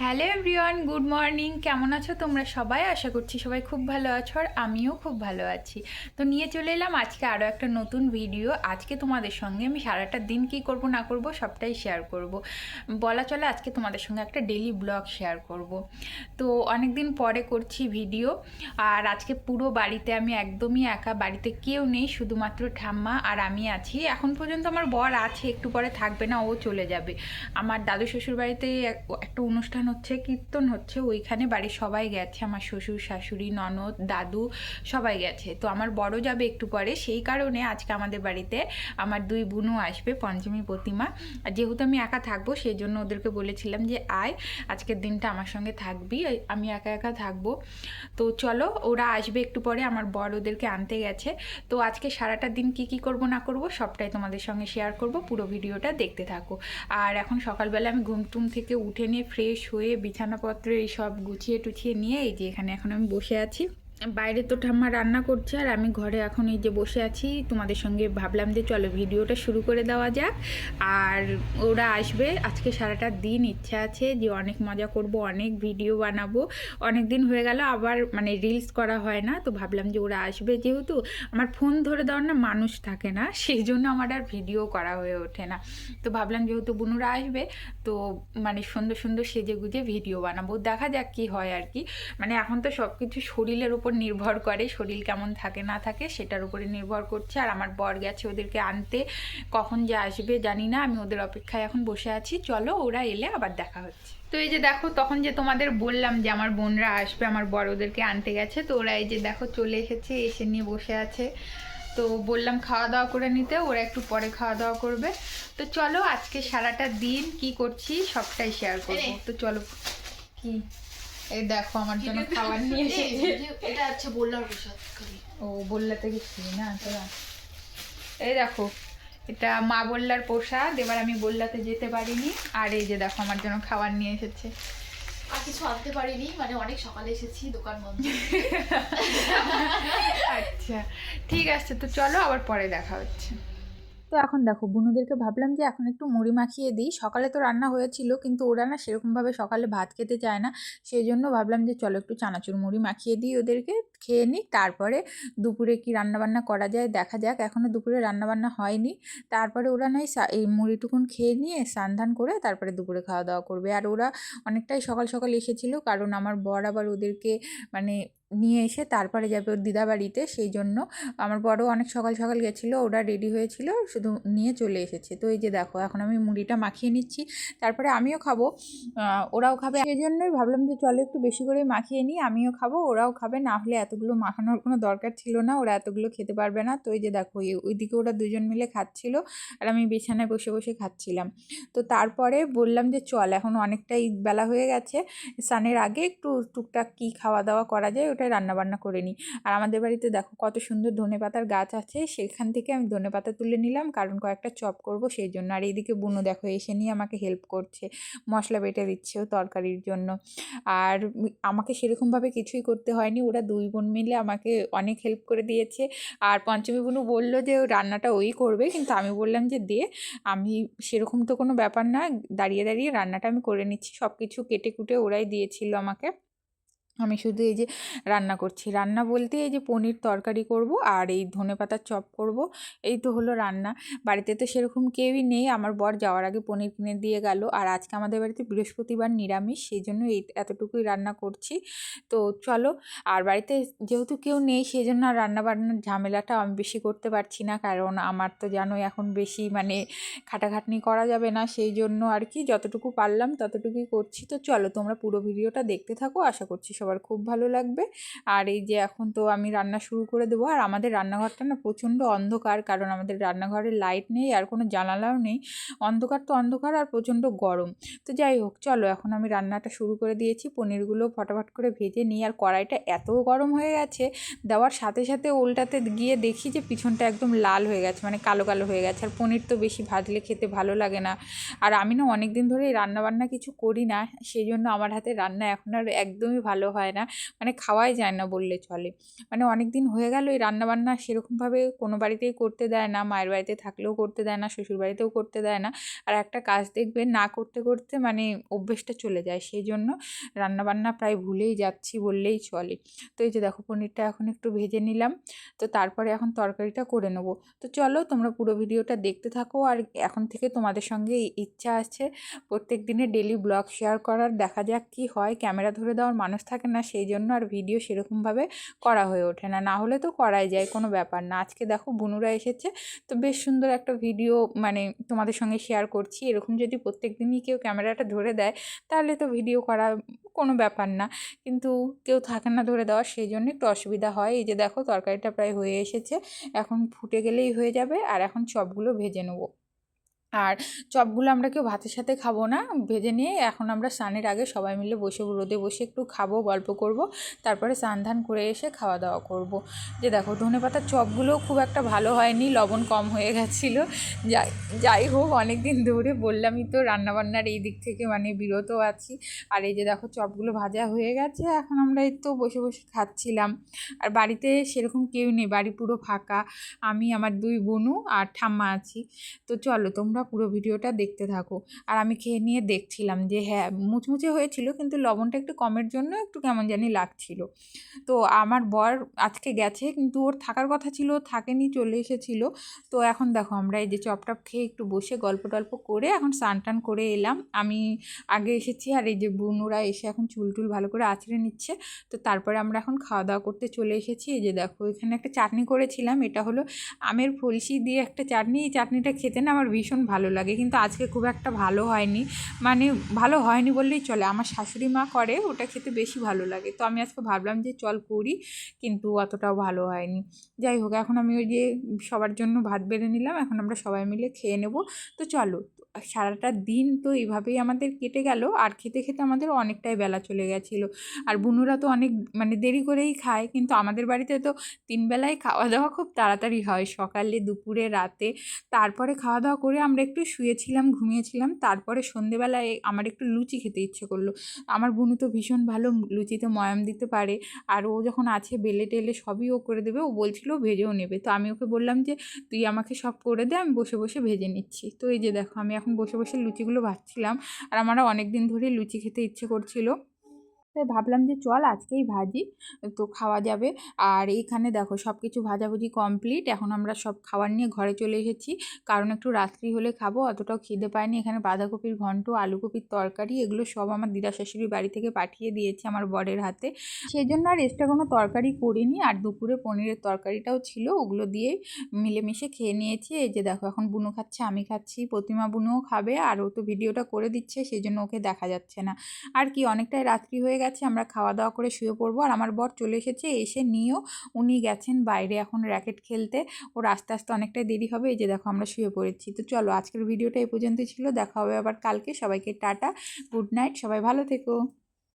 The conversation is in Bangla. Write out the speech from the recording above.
Hello everyone, good morning. কেমন আছো তোমরা সবাই? আশা করছি সবাই খুব ভালো আছো আর আমিও খুব ভালো আছি। তো নিয়ে চলে এলাম আজকে আরও একটা নতুন ভিডিও আজকে তোমাদের সঙ্গে আমি সারাটা দিন কি করব, না করব সবটাই শেয়ার করব। বলা চলে আজকে তোমাদের সঙ্গে একটা ডেলি ব্লগ শেয়ার করব। তো অনেক দিন পরে করছি ভিডিও আর আজকে পুরো বাড়িতে আমি একদমই একা, বাড়িতে কেউ নেই, শুধুমাত্র ঠাম্মা আর আমি আছি। এখন পর্যন্ত আমার বর আছে, একটু পরে থাকবে না, ও চলে যাবে। আমার দাদু শ্বশুর বাড়িতে এক- একটা অনুষ্ঠান হচ্ছে, কীর্তন হচ্ছে, ওইখানে বাড়ির সবাই গেছে। আমার শ্বশুর, শাশুড়ি, ননদ, দাদু সবাই গেছে। তো আমার বড় যাবে একটু পরে। সেই কারণে আজকে আমাদের বাড়িতে আমার দুই বোনও আসবে, পঞ্চমী প্রতিমা। আর যেহেতু আমি একা থাকব, সেই জন্য ওদেরকে বলেছিলাম যে, আয়, আজকের দিনটা আমার সঙ্গে থাকবি। আমি একা একা থাকব। তো চলো, ওরা আসবে একটু পরে। আমার বর ওদেরকে আনতে গেছে। তো আজকে সারাটা দিন কি কি করব, না করব, সবটাই তোমাদের সঙ্গে শেয়ার করব। পুরো ভিডিওটা দেখতে থাকো। আর এখন সকালবেলা আমি ঘুম টুম থেকে উঠে নিয়ে ফ্রেশ হয়ে বিছানাপত্র এই সব গুছিয়ে টুছিয়ে নিয়ে এই যে এখানে এখন আমি বসে আছি। বাইরে তো ঠাম্মা রান্না করছে, আর আমি ঘরে এখন এই যে বসে আছি, তোমাদের সঙ্গে ভাবলাম যে চলো ভিডিওটা শুরু করে দেওয়া যাক। আর ওরা আসবে, আজকে সারাটা দিন ইচ্ছা আছে যে অনেক মজা করব, অনেক ভিডিও বানাবো। অনেক দিন হয়ে গেল, আবার মানে রিলস করা হয় না, তো ভাবলাম যে ওরা আসবে। যেহেতু আমার ফোন ধরে দেওয়ার না মানুষ থাকে না, সেই জন্য আমার আর ভিডিও করা হয়ে ওঠে না। তো ভাবলাম যেহেতু বুনুরা আসবে, তো মানে সুন্দর সুন্দর সেজে গুজে ভিডিও বানাবো। দেখা যাক কি হয় আর কি। মানে এখন তো সব কিছু শরীরের উপর নির্ভর করে শরীর কেমন থাকে না থাকে সেটার উপরে নির্ভর করছে। আর আমার বর গেছে ওদেরকে আনতে। কখন যে আসবে জানি না আমি ওদের অপেক্ষায় এখন বসে আছি। চলো ওরা এলে আবার দেখা হচ্ছে। তো এই যে দেখো তখন যে তোমাদের বললাম যে আমার বোনরা আসবে আমার বড় ওদেরকে আনতে গেছে তো ওরা এই যে দেখো চলে এসেছে এসে নিয়ে বসে আছে। তো বললাম খাওয়া দাওয়া করে নিতে ওরা একটু পরে খাওয়া দাওয়া করবে। তো চলো আজকে সারাটা দিন কি করছি সবটাই শেয়ার করব। তো চলো কি? এই দেখো আমার জন্য খাবার নিয়ে এসেছে। হচ্ছে বললার প্রসাদ ও বললাতে গেছি না তোরা এই দেখো এটা মা বললার প্রসাদ এবার আমি বললাতে যেতে পারিনি আর এই যে দেখো আমার জন্য খাবার নিয়ে এসেছে। আর কিছু আনতে পারিনি মানে অনেক সকালে এসেছি দোকান বন্ধ। আচ্ছা ঠিক আছে তো চলো আবার পরে দেখা হচ্ছে। তো এখন দেখো বুনুদেরকে ভাবলাম যে এখন একটু মুড়ি মাখিয়ে দিই। সকালে তো রান্না হয়েছিল কিন্তু ওরা না সেরকমভাবে সকালে ভাত খেতে চায় না। সেই জন্য ভাবলাম যে চলো একটু চানাচুর মুড়ি মাখিয়ে দিই ওদেরকে। খেয়ে নিই। তারপরে দুপুরে কি রান্নাবান্না করা যায় দেখা যাক। এখনও দুপুরে রান্নাবান্না হয়নি। তারপরে ওরা নয় এই মুড়িটুকুন খেয়ে নিয়ে স্নান ধান করে তারপরে দুপুরে খাওয়া দাওয়া করবে। আর ওরা অনেকটাই সকাল সকাল এসেছিল কারণ আমার বর আবার ওদেরকে মানে নিয়ে এসে তারপরে যাবে ওর দিদা বাড়িতে সেই জন্য আমার বড় অনেক সকাল সকাল গেছিল। ওরা রেডি হয়েছিল শুধু নিয়ে চলে এসেছে। তো এই যে দেখো এখন আমি মুড়িটা মাখিয়ে নিচ্ছি। তারপরে আমিও খাব। ওরাও খাবে। সেই জন্যই ভাবলাম যে চলো একটু বেশি করে মাখিয়ে নিই। আমিও খাব, ওরাও খাবে। না হলে এতগুলো মাখানোর কোনো দরকার ছিল না, ওরা এতগুলো খেতে পারবে না। তো এই যে দেখো ওইদিকে ওরা দুজন মিলে খাচ্ছিল আর আমি বিছানায় বসে বসে খাচ্ছিলাম। তো তারপরে বললাম যে, চল, এখন অনেকটাই বেলা হয়ে গেছে। স্নানের আগে একটু টুকটাক কী খাওয়া দাওয়া করা যায়, ওটাই রান্নাবান্না করে নিই। আর আমাদের বাড়িতে দেখো, কত সুন্দর ধনে পাতার গাছ আছে। সেখান থেকে আমি ধনে পাতা তুলে নিলাম, কারণ কয়েকটা চপ করব সেই জন্য আর এইদিকে বুনো দেখো, এসে নিয়ে আমাকে হেল্প করছে, মশলা বেটে দিচ্ছে তরকারির জন্য। আর আমাকে সেরকমভাবে কিছুই করতে হয়নি। ওরা দুই বোন মিলে আমাকে অনেক হেল্প করে দিয়েছে। আর পঞ্চমী বোনও বলল যে রান্নাটা ওই করবে। কিন্তু আমি বললাম যে, দে, আমি সেরকম তো কোনো ব্যাপার না, দাঁড়িয়ে দাঁড়িয়ে রান্নাটা আমি করে নিচ্ছি। সব কিছু কেটে কুটে ওরাই দিয়েছিল আমাকে। আমি শুধু এই যে রান্না করছি। রান্না বলতে এই যে পনির তরকারি করব আর এই ধনেপাতার চপ করব। এই তো হলো রান্না। বাড়িতে তো সেরকম কেউই নেই। আমার বর যাওয়ার আগে পনির কিনে দিয়ে গেল। আর আজকে আমাদের বাড়িতে বৃহস্পতিবার নিরামিষ, সেই জন্য এই এতটুকুই রান্না করছি। তো চলো, আর বাড়িতে যেহেতু কেউ নেই, সেই জন্য আর রান্না বান্নার ঝামেলাটা আমি বেশি করতে পারছি না। কারণ আমার তো জানোই এখন বেশি মানে খাটাখাটনি করা যাবে না। সেই জন্য আর কি যতটুকু পারলাম ততটুকুই করছি। তো চলো, তোমরা পুরো ভিডিওটা দেখতে থাকো। আশা করছি সবার খুব ভালো লাগবে। আর এই যে এখন তো আমি রান্না শুরু করে দেবো। আর আমাদের রান্নাঘরটা না প্রচণ্ড অন্ধকার, কারণ আমাদের রান্নাঘরে লাইট নেই আর কোনো জানালাও নেই। অন্ধকার তো অন্ধকার আর প্রচণ্ড গরম। তো যাই হোক, চলো এখন আমি রান্নাটা শুরু করে দিয়েছি। পনিরগুলো ফটাফট করে ভেজে নিই। আর কড়াইটা এত গরম হয়ে গেছে, দেওয়ার সাথে সাথে উল্টাতে গিয়ে দেখি যে পিছনটা একদম লাল হয়ে গেছে মানে কালো কালো হয়ে গেছে। আর পনির তো বেশি ভাজলে খেতে ভালো লাগে না। আর আমি না অনেক দিন ধরে রান্না বান্না কিছু করি না, সেই জন্য আমার হাতে রান্না এখন আর একদমই ভালো হয় হয় না। মানে খাওয়াই যায় না বললে চলে। মানে অনেক দিন হয়ে গেল এই রান্নাবান্না সেরকমভাবে কোনো বাড়িতেই করতে দেয় না, মায়ের বাড়িতে থাকলেও করতে দেয় না শ্বশুর বাড়িতেও করতে দেয় না। আর একটা কাজ দেখবে না করতে করতে মানে অভ্যেসটা চলে যায়। সেই জন্য রান্নাবান্না প্রায় ভুলেই যাচ্ছি বললেই চলে। তো এই যে দেখো, পনিরটা এখন একটু ভেজে নিলাম। তো তারপরে এখন তরকারিটা করে নেব। তো চলো, তোমরা পুরো ভিডিওটা দেখতে থাকো। আর এখন থেকে তোমাদের সঙ্গে ইচ্ছা আছে প্রত্যেক দিনে ডেলি ব্লগ শেয়ার করার। দেখা যাক কি হয়। ক্যামেরা ধরে দেওয়ার মানুষ থাকে না, সেই জন্য আর ভিডিও সেরকমভাবে করা হয়ে ওঠে না। না হলে তো করাই যায়, কোনো ব্যাপার না। আজকে দেখো বুনুরা এসেছে, তো বেশ সুন্দর একটা ভিডিও মানে তোমাদের সঙ্গে শেয়ার করছি। এরকম যদি প্রত্যেক দিনই কেউ ক্যামেরাটা ধরে দেয়, তাহলে তো ভিডিও করা কোনো ব্যাপার না। কিন্তু কেউ থাকে না ধরে দেওয়ার, সেই জন্য একটু অসুবিধা হয়। এই যে দেখো, তরকারিটা প্রায় হয়ে এসেছে, এখন ফুটে গেলেই হয়ে যাবে, আর এখন চপগুলো ভেজে নেব। আর চপগুলো আমরা কেউ ভাতের সাথে খাব না, ভেজে নিয়ে এখন আমরা স্নানের আগে সবাই মিলে বসে রোদে বসে একটু খাব, গল্প করব, তারপরে স্নান ধান করে এসে খাওয়া দাওয়া করব। যে দেখো ধনে পাতার চপগুলোও খুব একটা ভালো হয়নি, লবণ কম হয়ে গেছিল, যাই যাই হোক অনেক দিন ধরে বললামই তো রান্নাবান্নার এই দিক থেকে মানে বিরত আছি, আর এই যে দেখো চপগুলো ভাজা হয়ে গেছে, এখন আমরা এই তো বসে বসে খাচ্ছিলাম। আর বাড়িতে সেরকম কেউ নেই, বাড়ি পুরো ফাঁকা, আমি, আমার দুই বোনু আর ঠাম্মা আছি। তো চলো তোমরা পুরো ভিডিওটা দেখতে থাকো। আর আমি খেয়ে নিয়ে দেখছিলাম যে হ্যাঁ মুচমুচে হয়েছিল, কিন্তু লবণটা একটু কমের জন্য একটু কেমন জানি লাগছিল। তো আমার বর আজকে গেছে, কিন্তু ওর থাকার কথা ছিল থাকেনি, চলে এসেছিল। তো এখন দেখো, আমরা এই যে চপটপ খেয়ে একটু বসে গল্প টল্প করে এখন স্নান টান করে এলাম। আমি আগে এসেছি, আর এই যে বুনুরা এসে এখন চুল টুল ভালো করে আছড়ে নিচ্ছে। তো তারপরে আমরা এখন খাওয়া দাওয়া করতে চলে এসেছি। এই যে দেখো, এখানে একটা চাটনি করেছিলাম, এটা হলো আমের ফলসি দিয়ে একটা চাটনি। এই চাটনিটা খেতে না আমার ভীষণ ভালো লাগে। কিন্তু আজকে খুব একটা ভালো হয়নি। মানে ভালো হয়নি বললেই চলে। আমার শাশুড়ি মা করে, ওটা খেতে বেশি ভালো লাগে। তো আমি আজকে ভাবলাম যে চল করি, কিন্তু অতটাও ভালো হয়নি। যাই হোক, এখন আমি ওই যে সবার জন্য ভাত বেড়ে নিলাম। এখন আমরা সবাই মিলে খেয়ে নেব। তো চলো সারাটা দিন তো এইভাবেই আমাদের কেটে গেল। আর খেতে খেতে আমাদের অনেকটাই বেলা চলে গেছিল। আর বুনুরা তো অনেক মানে দেরি করেই খায়। কিন্তু আমাদের বাড়িতে তো তিন বেলায় খাওয়া দাওয়া খুব তাড়াতাড়ি হয়। সকালে, দুপুরে, রাতে। তারপরে খাওয়া দাওয়া করে আমরা একটু শুয়েছিলাম, ঘুমিয়েছিলাম। তারপরে সন্ধেবেলায় আমার একটু লুচি খেতে ইচ্ছে করল। আমার বুনু তো ভীষণ ভালো লুচিতে ময়াম দিতে পারে। আর ও যখন আছে বেলে টেলে সবই ও করে দেবে। ও বলছিল ভেজেও নেবে। তো আমি ওকে বললাম যে, তুই আমাকে সব করে দে, আমি বসে বসে ভেজে নিচ্ছি। তো এই যে দেখো, আমি এখন বসে বসে লুচিগুলো ভাজছিলাম আর আমার অনেক দিন ধরেই লুচি খেতে ইচ্ছে করছিল। তাই ভাবলাম যে চল আজকেই ভাজি, তো খাওয়া যাবে। আর এইখানে দেখো সব কিছু ভাজাভুজি কমপ্লিট এখন আমরা সব খাবার নিয়ে ঘরে চলে এসেছি। কারণ একটু রাত্রি হলে খাব, অতটাও খিদে পায়নি। এখানে বাঁধাকপির ঘন্ট, আলুকপির তরকারি, এগুলো সব আমার দিদা শাশুড়ির বাড়ি থেকে পাঠিয়ে দিয়েছে আমার বরের হাতে। সেই জন্য আর এক্সট্রা কোনো তরকারি করিনি। আর দুপুরে পনিরের তরকারিটাও ছিল, ওগুলো দিয়ে মিলেমিশে খেয়ে নিয়েছি। এই যে দেখো এখন বুনো খাচ্ছে, আমি খাচ্ছি, প্রতিমা বুনুও খাবে, আর ও তো ভিডিওটা করে দিচ্ছে সেই জন্য ওকে দেখা যাচ্ছে না। আর কি, অনেকটাই রাত্রি হয়ে গেছে, আমরা খাওয়া দাওয়া করে শুয়ে পড়ব। আর আমার বর চলে এসেছে, এসে নিয়েও উনি গেছেন বাইরে এখন র্যাকেট খেলতে। ওর আস্তে আস্তে অনেকটাই দেরি হবে, এই যে দেখো আমরা শুয়ে পড়েছি। তো চলো, আজকের ভিডিওটা এই পর্যন্তই ছিল, দেখা হবে আবার কালকে। সবাইকে টাটা গুড নাইট সবাই ভালো থেকো।